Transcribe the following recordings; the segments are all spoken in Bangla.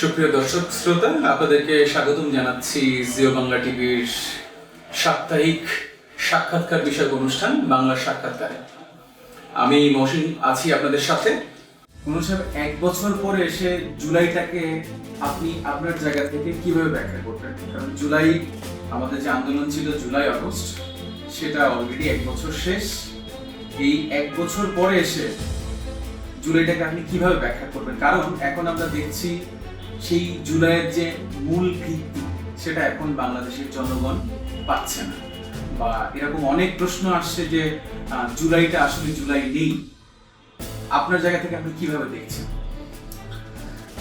সুপ্রিয় দর্শক, শ্রোতা, আপনাদেরকে স্বাগতম জানাচ্ছি জিও বাংলা টিভির সাপ্তাহিক সাক্ষাৎকার বিষয়ক অনুষ্ঠান, বাংলা সাক্ষাৎকারে। আমি মহসিন আছি আপনাদের সাথে। সাহেব, এক বছর পরে এসে জুলাইটাকে আপনি আপনার জায়গা থেকে কীভাবে ব্যাখ্যা করবেন কারণ জুলাই, আমাদের যে আন্দোলন ছিল জুলাই, আগস্ট, সেটা অলরেডি এক বছর শেষ। এই এক বছর পরে এসে জুলাইটাকে আপনি কীভাবে ব্যাখ্যা করবেন? কারণ এখন আমরা দেখছি সেই জুলাইয়ের যে মূল ভিত্তি সেটা এখন বাংলাদেশের জনগণ পাচ্ছে না। বা এরকম অনেক প্রশ্ন আসছে যে জুলাইটা আসলে জুলাই নেই। আপনার জায়গা থেকে আপনি কীভাবে দেখছেন?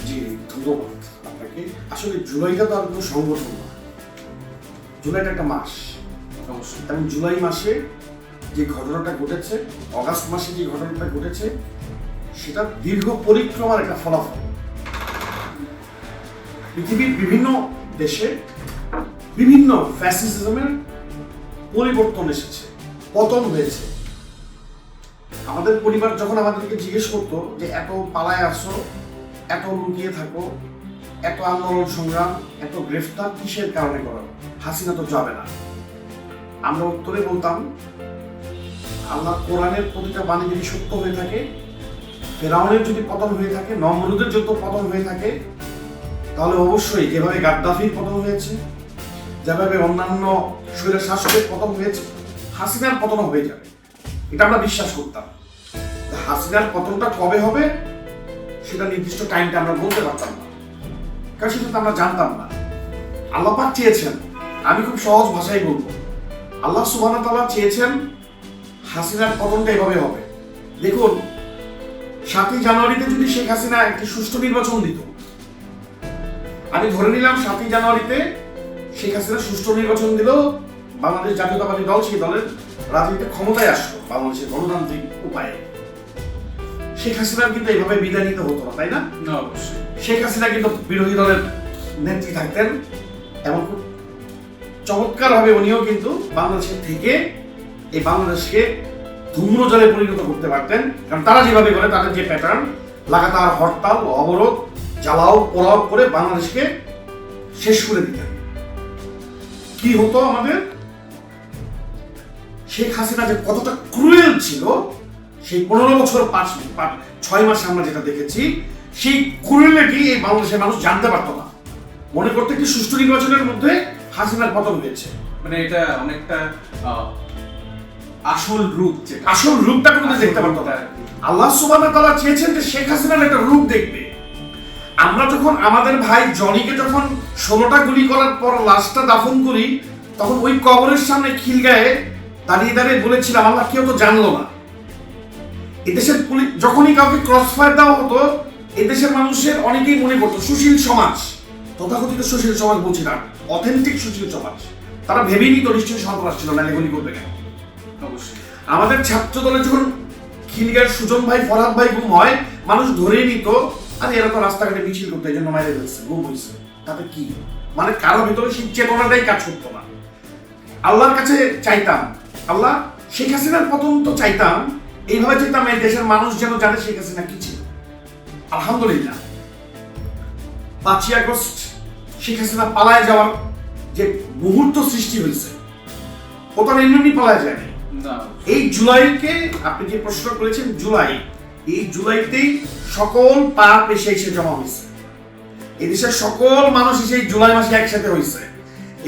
জি ধন্যবাদ আপনাকে। আসলে জুলাইটা তো আর কোনো সংগঠন না। জুলাইটা একটা মাস। অবশ্যই। এবং জুলাই মাসে যে ঘটনাটা ঘটেছে অগাস্ট মাসে যে ঘটনাটা ঘটেছে সেটা দীর্ঘ পরিক্রমার একটা ফলাফল। পৃথিবীর বিভিন্ন দেশে বিভিন্ন ফ্যাসিজমের পরিবর্তন এসেছে, পতন হয়েছে। আমাদের পরিবার যখন আমাদেরকে জিজ্ঞেস করতো যে, এত পালায় আসো, এত লুকিয়ে থাকো, এত আন্দোলন সংগ্রাম, এত গ্রেফতার কিসের কারণে করো? হাসিনা তো যাবে না। আমরা উত্তরে বলতাম, আল্লাহ কোরআনের প্রতিটা বাণী যদি সত্য হয়ে থাকে, ফেরাউনের যদি পতন হয়ে থাকে, নমরুদের যত পতন হয়ে থাকে তাহলে অবশ্যই যেভাবে গাদ্দাফির পতন হয়েছে, যেভাবে অন্যান্য স্বৈর শাসকের পতন হয়েছে, হাসিনার পতন হয়ে যাবে। এটা আমরা বিশ্বাস করতাম। হাসিনার পতনটা কবে হবে, সেটা নির্দিষ্ট টাইমটা আমরা বলতে পারতাম না। কারণ সেটা আমরা জানতাম না। আল্লাহ পাক চেয়েছেন, আমি খুব সহজ ভাষায় বলব। আল্লাহ সুবাহ চেয়েছেন হাসিনার পতনটা এভাবে হবে। দেখুন, সাতই জানুয়ারিতে যদি শেখ হাসিনা একটি সুষ্ঠু নির্বাচন দিত আমি ধরে নিলাম সাতই জানুয়ারিতে শেখ হাসিনা সুষ্ঠু নির্বাচন দিল বাংলাদেশ জাতীয়তাবাদী দল সেই দলের রাজনীতিতে ক্ষমতায় আসলো বাংলাদেশের গণতান্ত্রিক উপায়ে। শেখ হাসিনার কিন্তু এইভাবে বিদায় নিতে হতো না তাই না? অবশ্যই। শেখ হাসিনা কিন্তু বিরোধী দলের নেত্রী থাকতেন এবং খুব চমৎকারভাবে উনিও কিন্তু বাংলাদেশের থেকে এই বাংলাদেশকে ধূম্রজলে পরিণত করতে পারতেন। কারণ তারা যেভাবে করে তাদের যে প্যাটার্ন লাগাতার হরতাল অবরোধ জ্বালাও পোড়াও করে বাংলাদেশকে শেষ করে দিতেন কি হতো আমাদের? শেখ হাসিনা যে কতটা ক্রুয়েল ছিল সেই পনেরো বছর পাঁচ ছয় মাস আমরা যেটা দেখেছি সেই ক্রুয়েলিটি এই বাংলাদেশের মানুষ জানতে পারতো না। মনে করতে কি সুষ্ঠু নির্বাচনের মধ্যে হাসিনার পতন হয়েছে? মানে এটা অনেকটা আহ, আসল রূপ আসল রূপটা কোনো দেখতে পারতো না। আল্লাহ সুবাহ তারা চেয়েছেন যে শেখ হাসিনার একটা রূপ দেখবে। আমরা যখন আমাদের ভাই জনিকে যখন ষোলোটা গুলি করার পর লাশটা দাফন করি তখন ওই কবরের সামনে খিলগায়ে দাঁড়িয়ে দাঁড়িয়ে বলেছিলাম আল্লাহ কেউ তো জানলো না। এদেশের পুলিশ যখনই কাউকে ক্রস ফায়ার দেওয়া হতো এদেশের মানুষের অনেকেই মনে করতো সুশীল সমাজ। তথাকথিত সুশীল সমাজ বলছি না অথেন্টিক সুশীল সমাজ। তারা ভেবেই নিত নিশ্চয়ই সন্ত্রাস ছিল নাহলে গুলি করবে কেন? অবশ্যই। আমাদের ছাত্র দলে যখন খিলগার সুজন ভাই ফরহাদ ভাই গুম হয় মানুষ ধরেই নিত আরে এরা তো রাস্তাঘাটে মিছিল করতে এই জন্য মাইরে ফেলছে গুম হয়েছে তাতে কি? মানে কারও ভিতরে সেই চেতনাটাই কাজ করতো না। আল্লাহর কাছে চাইতাম আল্লাহ শেখ হাসিনার পতন তো চাইতাম এইভাবে চাইতাম এই দেশের মানুষ যেন জানে শেখ হাসিনা কি ছিল। আলহামদুলিল্লাহ। পাঁচই আগস্ট শেখ হাসিনা পালায় যাওয়ার যে মুহূর্ত সৃষ্টি হয়েছে ও তো এমনি পালায় যায়নি। এই জুলাইকে আপনি যে প্রশ্ন করেছেন জুলাই এই জুলাইতেই সকল পাপ এসে এসে জমা হয়েছে। এই দেশের সকল মানুষ এসে জুলাই মাসে একসাথে হয়েছে।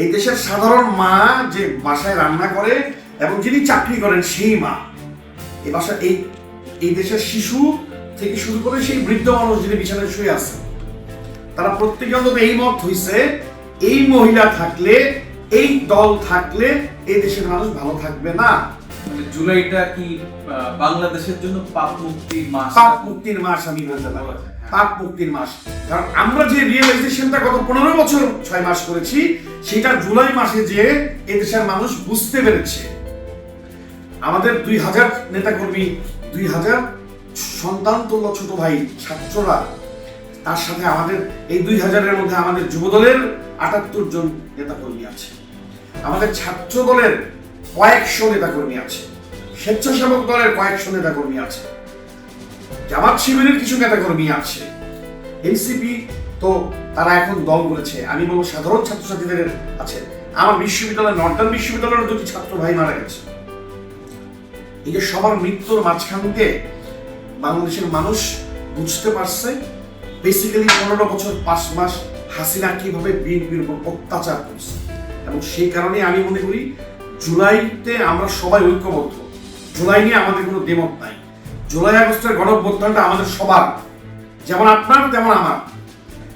এই দেশের সাধারণ মা যে বাসায় রান্না করে এবং যিনি চাকরি করেন সেই মা। এই বাসা এই এই দেশের শিশু থেকে শুরু করে সেই বৃদ্ধ মানুষ যিনি বিছানায় শুয়ে আছে, তারা প্রত্যেকে অন্তত এই মত হইছে, এই মহিলা থাকলে, এই দল থাকলে এই দেশের মানুষ ভালো থাকবে না। জুলাইটা কি বাংলাদেশের জন্য পাপ মুক্তির মাস? পাপ মুক্তির মাস আমি বলতে পাপ মুক্তির মাস। কারণ আমরা যে রিয়েলাইজেশনটা গত পনেরো বছর ছয় মাস করেছি সেটা জুলাই মাসে যে এদেশের মানুষ বুঝতে পেরেছে। আমাদের দুই হাজার নেতাকর্মী দুই হাজার সন্তান ছোট ভাই ছাত্ররা তার সাথে আমাদের এই দুই হাজারের মধ্যে আমাদের যুবদলের আটাত্তর জন নেতাকর্মী আছে। আমাদের ছাত্র দলের কয়েকশো নেতাকর্মী আছে। স্বেচ্ছাসেবক দলের কয়েকশো নেতাকর্মী আছে। জামাত শিবিরের কিছু নেতাকর্মী আছে। এনসিপি তো তারা এখন দল করেছে। আমি বলব সাধারণ ছাত্রছাত্রীদের আছে। আমার বিশ্ববিদ্যালয়, নর্দার্ন বিশ্ববিদ্যালয়ের দুটি ছাত্র ভাই মারা গেছে। এই যে সবার মৃত্যুর মাঝখান দিয়ে বাংলাদেশের মানুষ বুঝতে পারছে বেসিক্যালি পনেরো বছর, পাঁচ মাস হাসিনা কীভাবে বিএনপির উপর অত্যাচার করছে। এবং সেই কারণে আমি মনে করি জুলাইতে আমরা সবাই ঐক্যবদ্ধ। জুলাই নিয়ে আমাদের কোনো দ্বিমত নাই। জুলাই আগস্টের গণঅভ্যুত্থানটা আমাদের সবার। যেমন আপনার, তেমন আমার।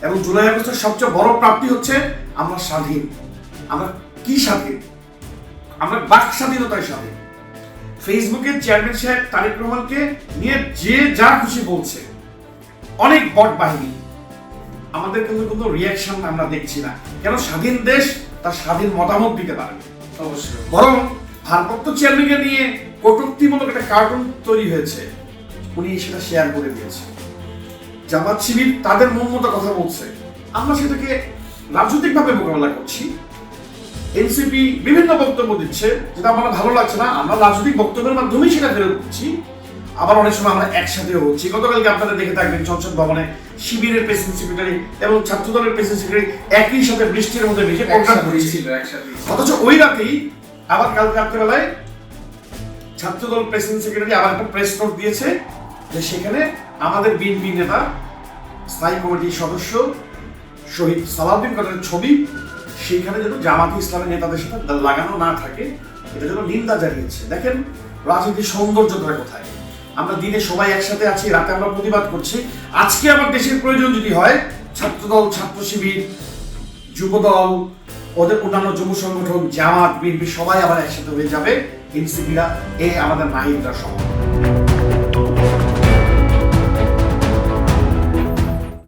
এবং জুলাই আগস্টের সবচেয়ে বড় প্রাপ্তি হচ্ছে আমরা স্বাধীন। আমরা কি স্বাধীন? আমরা বাক স্বাধীনতায় স্বাধীন। ফেসবুকের চেয়ারম্যান সাহেব তারেক রহমানকে নিয়ে যে যা খুশি বলছে। অনেক বট বাহিনী। আমাদের কিন্তু কোনো রিয়াকশন আমরা দেখছি না। কেন স্বাধীন দেশ তার স্বাধীন মতামত দিতে পারে অবশ্যই বরং ভারপ্রাপ্ত চেয়ারম্যানকে নিয়ে কটূক্তিমূলক একটা কার্টুন তৈরি হয়েছে। উনি সেটা শেয়ার করে দিয়েছে জামাত শিবির তাদের মন মতো কথা বলছে। আমরা সেটাকে রাজনৈতিকভাবে মোকাবেলা করছি। এনসিপি বিভিন্ন বক্তব্য দিচ্ছে, যেটা আমার ভালো লাগছে না। আমরা রাজনৈতিক বক্তব্যের মাধ্যমেই সেটা ফেরত দিচ্ছি। আবার অনেক সময় আমরা একসাথেও হচ্ছি গতকালকে আপনারা দেখে থাকবেন সংসদ ভবনে শিবিরের প্রেসিডেন্ট সেক্রেটারি এবং ছাত্রদলের প্রেসিডেন্ট সেক্রেটারি একই সাথে বৃষ্টির মধ্যে ভিজে প্রোগ্রাম করেছিল। অথচ ওই রাতেই আবার কাল রাত্রেবেলায় ছাত্রদল প্রেসিডেন্ট সেক্রেটারি আবার একটা প্রেস নোট দিয়েছে যে সেখানে আমাদের বিএনপি নেতা স্থায়ী কমিটির সদস্য শহীদ সালাউদ্দিন কাদের ছবি সেখানে যেন জামাতি ইসলামের নেতাদের সাথে লাগানো না থাকে এটা যেন নিন্দা জানিয়েছে। দেখেন রাজনীতির সৌন্দর্যটা কোথায়? আমরা দিনে সবাই একসাথে আছি, রাতে আমরা প্রতিবাদ করছি। আজকে আমার দেশের প্রয়োজন যদি হয়, ছাত্রদল, ছাত্র শিবির, যুবদল, ওদের অন্যান্য যুব সংগঠন, জামাত, বিএনপি সবাই আবার একসাথে হয়ে যাবে। এনসিপিরা এ আমাদের নাহিদরা সহ।